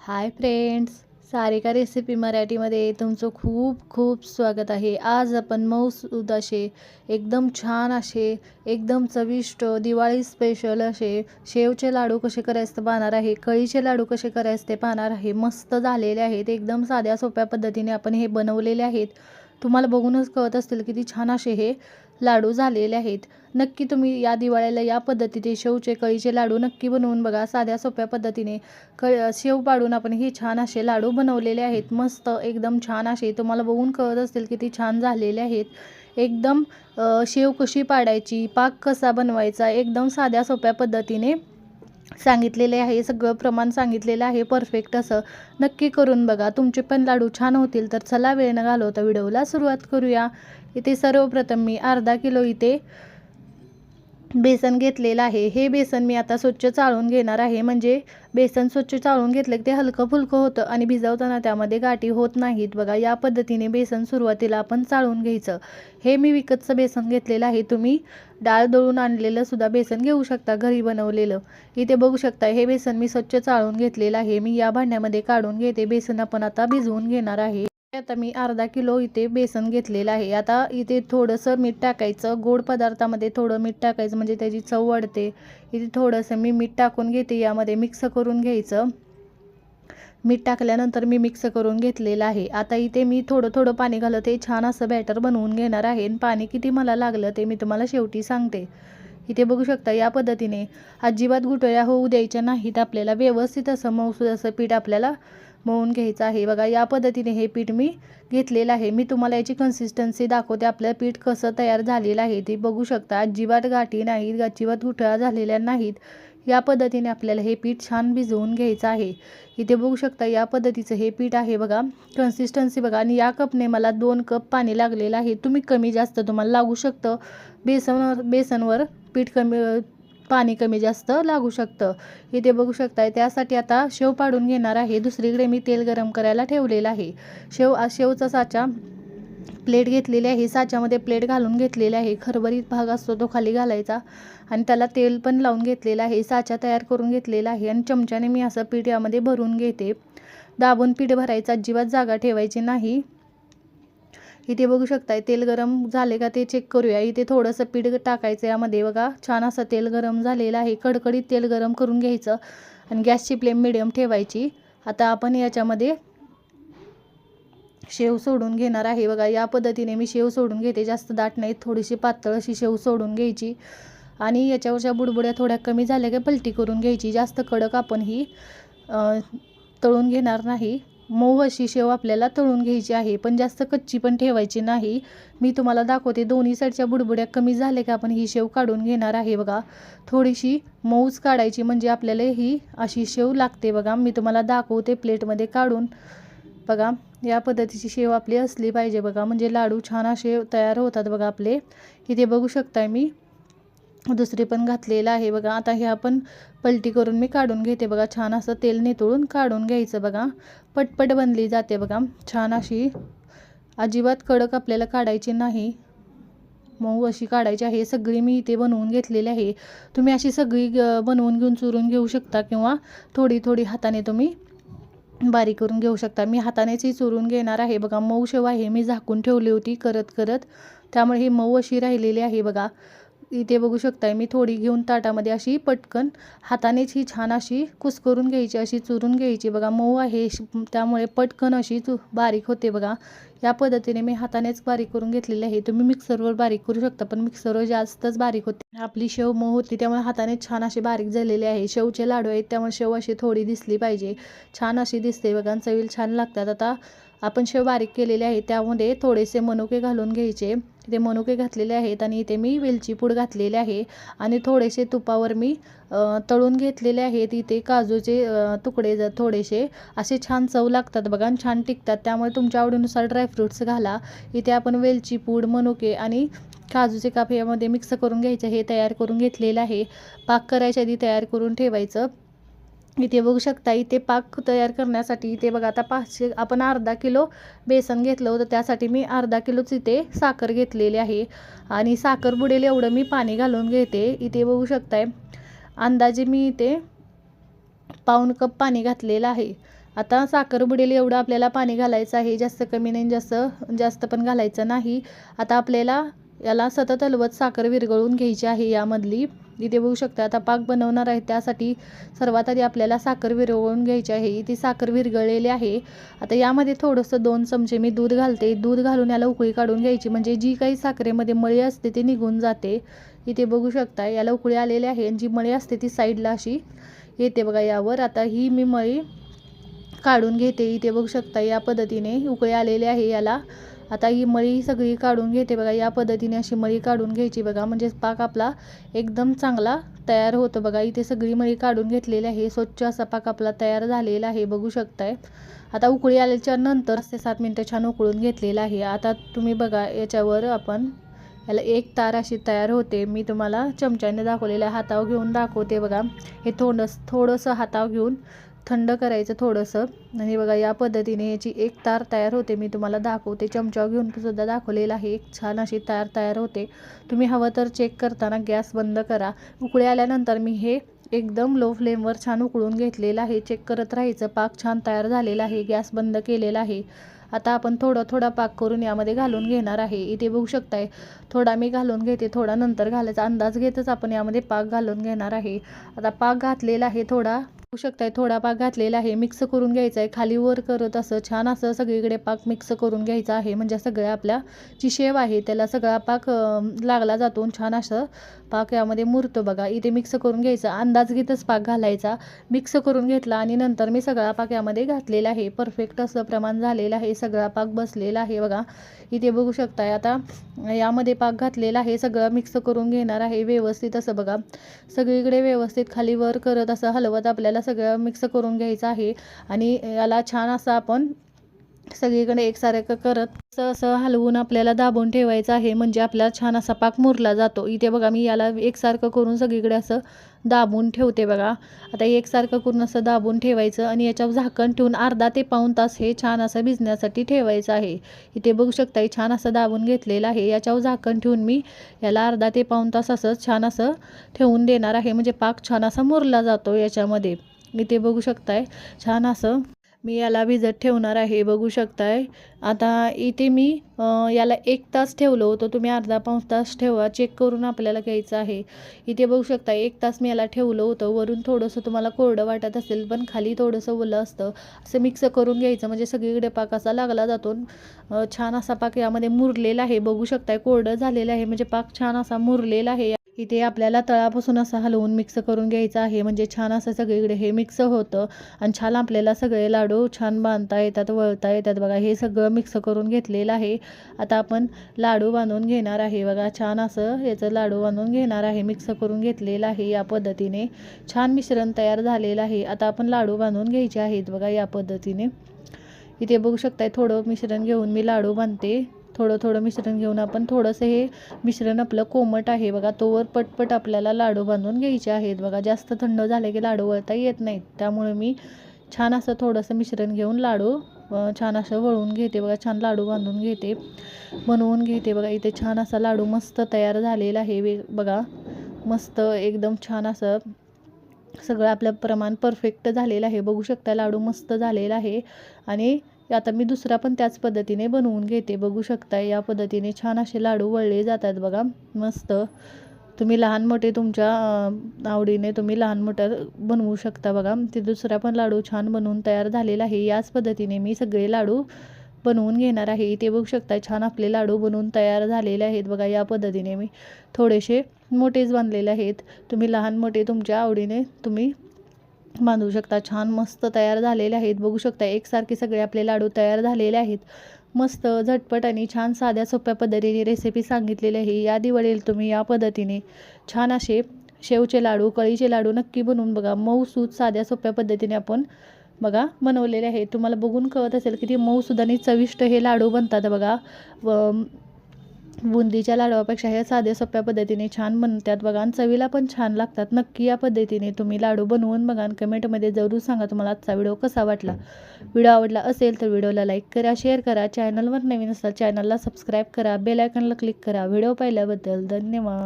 Hi friends Sarika recipe मराठीमध्ये तुमचं खूप खूप स्वागत आहे. आज आपण मऊसूद असे एकदम छान असे एकदम चविष्ट दिवाळी स्पेशल असे शेवचे लाडू कसे करायचे ते पाहणार आहे. कळीचे लाडू कसे करायचे ते पाहणार आहे. मस्त झालेले आहेत एकदम साध्या सोप्या पद्धतीने आपण हे बनवलेले आहेत. तुम्हाला बघूनच कळत असतील किती छान असे हे. लाडू झालेले आहेत. नक्की तुम्ही या दिवाळीला या पद्धतीचे शेवचे कळीचे लाडू नक्की बनवून बघा. साध्या सोप्या पद्धतीने क शेव पाडून आपण हे छान असे लाडू बनवलेले आहेत. मस्त एकदम छान असे. तुम्हाला बघून कळत असतील किती छान झालेले आहेत. एकदम शेव कशी पाडायची पाक कसा बनवायचा एकदम साध्या सोप्या पद्धतीने सांगितलेले आहे सगळं प्रमाण सांगितलेलं आहे परफेक्ट असं. नक्की करून बघा. तुमचे पण लाडू छान होतील तर चला वेळ न घालवता व्हिडिओला सुरुवात करूया. इथे सर्वप्रथम मी अर्धा किलो इथे बेसन घेतलेलं आहे. हे बेसन मी आता स्वच्छ चाळून घेणार आहे. म्हणजे बेसन स्वच्छ चाळून घेतलं की ते हलकं फुलकं होतं आणि भिजवताना त्यामध्ये गाठी होत नाहीत. बघा या पद्धतीने बेसन सुरुवातीला आपण चाळून घ्यायचं. हे मी विकतचं बेसन घेतलेलं आहे. तुम्ही डाळ दळून आणलेलं सुद्धा बेसन घेऊ शकता घरी बनवलेलं. इथे बघू शकता हे बेसन मी स्वच्छ चाळून घेतलेलं आहे. मी या भांड्यामध्ये काढून घेते. बेसन आपण आता भिजवून घेणार आहे. आता मी अर्धा किलो इथे बेसन घेतलेलं आहे. आता इथे थोडंसं मीठ टाकायचं. गोड पदार्थामध्ये थोडं मीठ टाकायचं म्हणजे त्याची चव वाढते. इथे थोडंसं मी मीठ टाकून घेते. यामध्ये मिक्स करून घ्यायचं. मीठ टाकल्यानंतर मी मिक्स करून घेतलेलं आहे. आता इथे मी थोडं थोडं पाणी घालत हे छान असं बॅटर बनवून घेणार आहे. आणि पाणी किती मला लागलं ते मी तुम्हाला शेवटी सांगते. इथे बघू शकता या पद्धतीने. अजिबात गुटळ्या होऊ द्यायच्या नाहीत. आपल्याला व्यवस्थित असं मौसूद असं पीठ आपल्याला मळून घ्यायचं आहे. बघा या पद्धतीने हे पीठ मी घेतलेलं आहे. मी तुम्हाला याची कन्सिस्टन्सी दाखवते. आपलं पीठ कसं तयार झालेलं आहे ते बघू शकता. अजिबात गाठी नाहीत अजिबात गुठळा झालेल्या नाहीत. या पद्धतीने आपल्याला हे पीठ छान भिजवून घ्यायचं आहे. इथे बघू शकता या पद्धतीचं हे पीठ आहे बघा. कन्सिस्टन्सी बघा. आणि या कपने मला दोन कप पाणी लागलेलं आहे. तुम्ही कमी जास्त तुम्हाला लागू शकतं. बेसनवर बेसनवर पीठ कमी पाणी कमी जास्त लागू शकतं. इथे बघू शकताय त्यासाठी आता शेव पाडून घेणार आहे. दुसरीकडे मी तेल गरम करायला ठेवलेलं आहे. शेव शेवचा साचा प्लेट घेतलेली आहे. साच्यामध्ये प्लेट घालून घेतलेली आहे. खरबरीत भाग असतो तो खाली घालायचा. आणि त्याला तेल पण लावून घेतलेलं आहे. साचा तयार करून घेतलेला आहे. आणि चमच्याने मी असं पीठ यामध्ये भरून घेते. दाबून पीठ भरायचं अजिबात जागा ठेवायची नाही. इथे बघू शकताय तेल गरम झाले का ते चेक करूया. इथे थोडंसं पीठ टाकायचं यामध्ये बघा. छान असं तेल गरम झालेलं आहे. कडकडीत तेल गरम करून घ्यायचं आणि गॅसची फ्लेम मिडियम ठेवायची. आता आपण याच्यामध्ये शेव सोडून घेणार आहे. बघा या पद्धतीने मी शेव सोडून घेते. जास्त दाट नाही थोडीशी पातळ अशी शेव सोडून घ्यायची. आणि याच्यावरच्या बुडबुड्या थोड्या कमी झाल्या की पलटी करून घ्यायची. जास्त कडक आपण ही तळून घेणार नाही. मऊ अशी शेव आपल्याला तळून घ्यायची आहे. पण जास्त कच्ची पण ठेवायची नाही. मी तुम्हाला दाखवते दोन्ही साईडच्या बुडबुड्या कमी झाल्या की आपण ही शेव काढून घेणार आहे बघा. थोडीशी मऊच काढायची म्हणजे आपल्याला ही अशी शेव लागते बघा. मी तुम्हाला दाखवते प्लेटमध्ये काढून. बघा या पद्धतीची शेव आपली असली पाहिजे बघा. म्हणजे लाडू छान असे तयार होतात बघा आपले. इथे बघू शकताय मी. दुसरी पण घातलेलं आहे बघा. आता हे आपण पलटी करून मी काढून घेते बघा. छान असं तेल नितळून काढून घ्यायचं बघा. पटपट बनली जाते बघा. छान अशी अजिबात कडक आपल्याला काढायची नाही. मऊ अशी काढायची आहे. सगळी मी इथे बनवून घेतलेली आहे. तुम्ही अशी सगळी ग- बनवून घेऊन चुरून घेऊ शकता किंवा थोडी थोडी हाताने तुम्ही बारीक करून घेऊ शकता. मी हातानेच ही चुरून घेणार आहे बघा. मऊ शेव आहे. मी झाकून ठेवली होती करत करत. त्यामुळे ही मऊ अशी राहिलेली आहे बघा. इथे बघू शकताय मी थोडी घेऊन ताटामध्ये अशी पटकन हातानेच ही छान अशी कुस्करून घ्यायची अशी चुरून घ्यायची. बघा मऊ आहे त्यामुळे पटकन अशी चु बारीक होते बघा. या पद्धतीने मी हातानेच बारीक करून घेतलेली आहे. तुम्ही मिक्सरवर बारीक करू शकता पण मिक्सरवर जास्तच बारीक होते. आपली शेव मऊ होती त्यामुळे हाताने छान अशी बारीक झालेली आहे. शेवचे लाडू आहेत त्यामुळे शेव अशी थोडी दिसली पाहिजे. छान अशी दिसते बघा चवील छान लागतात. आता आपण शेव बारीक केलेले आहे त्यामध्ये थोडेसे मनुके घालून घ्यायचे. इथे मनुके घातलेले आहेत आणि इथे मी वेलची पूड घातलेले आहे आणि थोडेसे तुपावर मी तळून घेतलेले आहेत. इथे काजूचे तुकडे ज- थोडेसे असे छान चव लागतात बघा आणि छान टिकतात. त्यामुळे तुमच्या आवडीनुसार ड्रायफ्रूट्स घाला. इथे आपण वेलची पूड मनुके आणि काजूचे काप यामध्ये मिक्स करून घ्यायचे. हे तयार करून घेतलेलं आहे. पाक करायच्या आधी तयार करून ठेवायचं. इथे बघू शकता इथे पाक तयार करण्यासाठी इथे बघा आता पाचशे आपण अर्धा किलो बेसन घेतलं होतं त्यासाठी मी अर्धा किलोच इथे साखर घेतलेली आहे. आणि साखर बुडेल एवढं मी पाणी घालून घेते. इथे बघू शकताय अंदाजे मी इथे पाऊण कप पाणी घातलेलं आहे. आता साखर बुडेल एवढं आपल्याला पाणी घालायचं आहे जास्त कमी नाही जास्त जास्त पण घालायचं नाही. आता आपल्याला याला सतत हलवत साखर विरघळून घ्यायची आहे यामधली. इथे बघू शकता आता पाक बनवणार आहे त्यासाठी सर्वात आधी आपल्याला साखर विरवळून घ्यायची आहे. इथे साखर विरघळलेली आहे. आता यामध्ये थोडंसं दोन चमचे मी दूध घालते. दूध घालून याला उकळी काढून घ्यायची. म्हणजे जी काही साखरेमध्ये मळी असते ती निघून जाते. इथे बघू शकता याला उकळी आलेली आहे आणि जी मळी असते ती साईडला अशी येते बघा यावर. आता ही मी मळी काढून घेते. इथे बघू शकता या पद्धतीने उकळी आलेली आहे याला. आता ही मळी सगळी काढून घेते बघा. या पद्धतीने अशी मळी काढून घ्यायची बघा. म्हणजे पाक आपला एकदम चांगला तयार होतो बघा. इथे सगळी मळी काढून घेतलेली आहे. स्वच्छ असा पाक आपला तयार झालेला आहे. बघू शकताय. आता उकळी आल्याच्यानंतर ते सात मिनटं छान उकळून घेतलेलं आहे. आता तुम्ही बघा याच्यावर आपण याला एक तार अशी तयार होते. मी तुम्हाला चमच्याने दाखवलेल्या हातावर घेऊन दाखवते बघा. हे थोडंस थोडंसं हातावर घेऊन थंड करायचं थोडंसं. आणि बघा या पद्धतीने याची एक तार तयार होते. मी तुम्हाला दाखवते. चमचा घेऊन सुद्धा दाखवलेला आहे. एक छान अशी तार तयार होते. तुम्ही हवं तर चेक करताना गॅस बंद करा. उकळी आल्यानंतर मी हे एकदम लो फ्लेमवर छान उकळून घेतलेलं आहे. चेक करत राहायचं. पाक छान तयार झालेला आहे. गॅस बंद केलेला आहे. आता आपण थोडं थोडा पाक करून यामध्ये घालून घेणार आहे. इथे बघू शकताय थोडा मी घालून घेते. थोडा नंतर घालायचा अंदाज घेतच आपण यामध्ये पाक घालून घेणार आहे. आता पाक घातलेला आहे थोडा. बघू शकताय. थोडा पाक घातलेला आहे. मिक्स करून घ्यायचा आहे खाली वर करत असं छान असं सगळीकडे पाक मिक्स करून घ्यायचा आहे. म्हणजे सगळ्या आपल्या जी शेव आहे त्याला सगळा पाक लागला जातो आणि छान असं पाक यामध्ये मुरतो बघा. इथे मिक्स करून घ्यायचा. अंदाज घेतच पाक घालायचा. मिक्स करून घेतला आणि नंतर मी सगळा पाक यामध्ये घातलेला आहे. परफेक्ट असं प्रमाण झालेलं आहे. सगळा पाक बसलेला आहे बघा. इथे बघू शकताय. आता यामध्ये पाक घातलेला आहे सगळं मिक्स करून घेणार आहे व्यवस्थित असं बघा. सगळीकडे व्यवस्थित खाली वर करत असं हलवत आपल्याला सगळं मिक्स करून घ्यायचं आहे. आणि याला छान असं आपण सगळीकडे एकसारखं करत असं असं हलवून आपल्याला दाबून ठेवायचं आहे. म्हणजे आपला छान असा पाक मुरला जातो. इथे बघा मी याला एकसारखं करून सगळीकडे असं दाबून ठेवते बघा. आता एकसारखं करून असं दाबून ठेवायचं आणि याच्यावर झाकण ठेवून अर्धा ते पाऊण तास हे छान असं भिजण्यासाठी ठेवायचं आहे. इथे बघू शकता छान असं दाबून घेतलेलं आहे. याच्यावर झाकण ठेवून मी याला अर्धा ते पाऊण तास असं छान असं ठेवून देणार आहे. म्हणजे पाक छान असा मुरला जातो याच्यामध्ये. इथे बघू शकताय छान असं मी याला भिजत ठेवणार आहे बघू शकताय. आता इथे मी याला एक तास ठेवलं होतं. तुम्ही अर्धा पाऊण तास ठेवा चेक करून आपल्याला घ्यायचं आहे. इथे बघू शकता एक तास मी याला ठेवलं होतं. वरून थोडंसं तुम्हाला कोरडं वाटत असेल पण खाली थोडंसं ओलं असतं. असं मिक्स करून घ्यायचं म्हणजे सगळीकडे पाक असा लागला जातो. छान असा पाक यामध्ये मुरलेला आहे. बघू शकताय कोरडं झालेलं आहे. म्हणजे पाक छान असा मुरलेला आहे. इथे आपल्याला तळापासून असं हलवून मिक्स करून घ्यायचं आहे. म्हणजे छान असं सगळीकडे हे मिक्स होतं. आणि छान आपल्याला सगळे लाडू छान बांधता येतात वळता येतात. बघा हे सगळं मिक्स करून घेतलेलं आहे. आता आपण लाडू बांधून घेणार आहे. बघा छान असं याचं लाडू बांधून घेणार आहे. मिक्स करून घेतलेलं आहे या पद्धतीने. छान मिश्रण तयार झालेलं आहे. आता आपण लाडू बांधून घ्यायचे आहेत बघा या पद्धतीने. इथे बघू शकताय थोडं मिश्रण घेऊन मी लाडू बांधते. थोडं थोडं मिश्रण घेऊन आपण थोडंसं हे मिश्रण आपलं कोमट आहे बघा. तोवर पटपट आपल्याला लाडू बांधून घ्यायचे आहेत बघा. जास्त थंड झाले की लाडू वळता येत नाहीत. त्यामुळे मी छान असं थोडंसं मिश्रण घेऊन लाडू छान असं वळून घेते बघा. छान लाडू बांधून घेते. बनवून घेते बघा. इथे छान असा लाडू मस्त तयार झालेला आहे वे बघा. मस्त एकदम छान असं सगळं आपलं प्रमाण परफेक्ट झालेलं आहे. बघू शकता लाडू मस्त झालेला आहे. आणि आता मी दुसरा पण त्याच पद्धतीने बनवून घेते. बघू शकता या पद्धतीने छान असे लाडू वळले जातात बघा. मस्त. तुम्ही लहान मोठे तुमच्या आवडीने तुम्ही लहान मोठं बनवू शकता बघा. ते दुसरा पण लाडू छान बनवून तयार झालेला आहे. याच पद्धतीने मी सगळे लाडू बनवून घेणार आहे. इथे बघू शकता छान आपले लाडू बनवून तयार झालेले आहेत बघा. या पद्धतीने मी थोडेसे मोठेच बांधलेले आहेत. तुम्ही लहान मोठे तुमच्या आवडीने तुम्ही बांधू शकता. छान मस्त तयार झालेले आहेत. बघू शकता एकसारखे सगळे आपले लाडू तयार झालेले आहेत. मस्त झटपट आणि छान साध्या सोप्या पद्धतीने रेसिपी सांगितलेली आहे. या दिवाळीला तुम्ही या पद्धतीने छान असे शेवचे लाडू कळीचे लाडू नक्की बनवून बघा. मऊसूद साध्या सोप्या पद्धतीने आपण बघा बनवलेले आहे तुम्हाला बघून कळत असेल किती मऊसूद आणि चविष्ट हे लाडू बनतात बघा. व बुंदीच्या लाडवापेक्षा हे साध्या सोप्या पद्धतीने छान बनतात बघा. आणि चवीला पण छान लागतात. नक्की या पद्धतीने तुम्ही लाडू बनवून बघा आणि कमेंटमध्ये जरूर सांगा तुम्हाला आजचा व्हिडिओ कसा वाटला. व्हिडिओ आवडला असेल तर व्हिडिओला लाईक करा शेअर करा. चॅनलवर नवीन असाल चॅनलला सबस्क्राईब करा. बेल आयकॉनला क्लिक करा. व्हिडिओ पाहिल्याबद्दल धन्यवाद.